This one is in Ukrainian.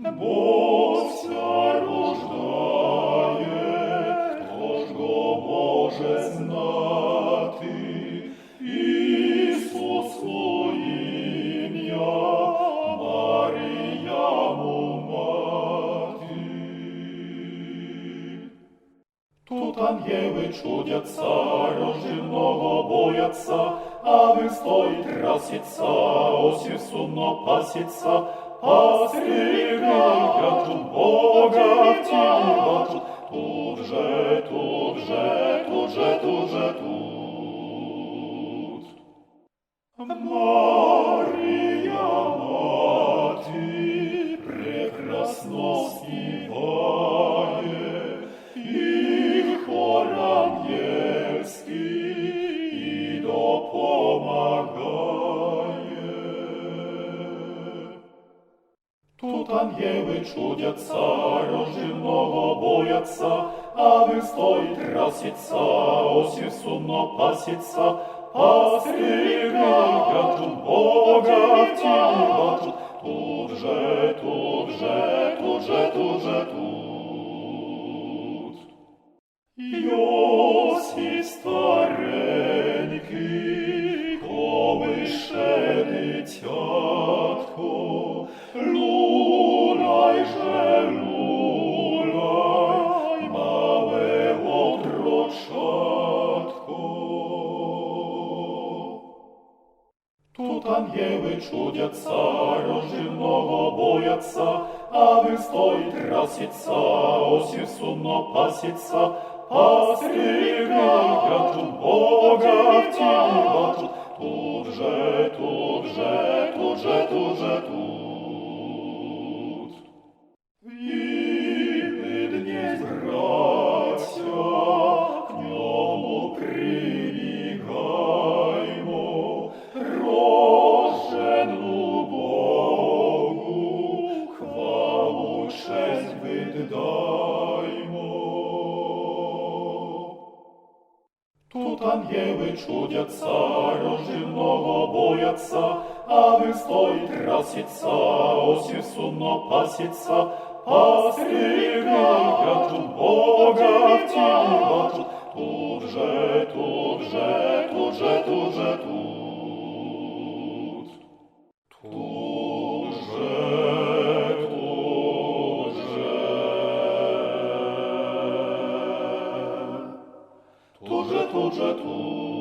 Богся рождає, хто ж знати, Ісусу ім'я, Маріяму мати. Тут ангели чудятся, рожденного боятся, а вы стоит краситься, осень сумно пасится, пастыри кричат, Бога в тени бачат, тут же, тут же, тут же, тут же, тут. Мария, ангели чудятся, рожденного боятся, а вы стоит краситься, осень сумно пасится, пастыри тут Бога в тени тут же, тут же, тут же, тут же, тут. Йосі Тут ангели чудятся, рожденного боятся, а вы стоит краситься, осень сумно пасится, пастыри тут Бога в тени бачат, тут же, тут же, тут же, тут же, тут. Відне Тут ангели чудятся, рожденного боятся, а вы стоит краситься, осень сумно пасится, пастыри кричат, Бога в тени бачат, тут же, Тут же, тут же, тут.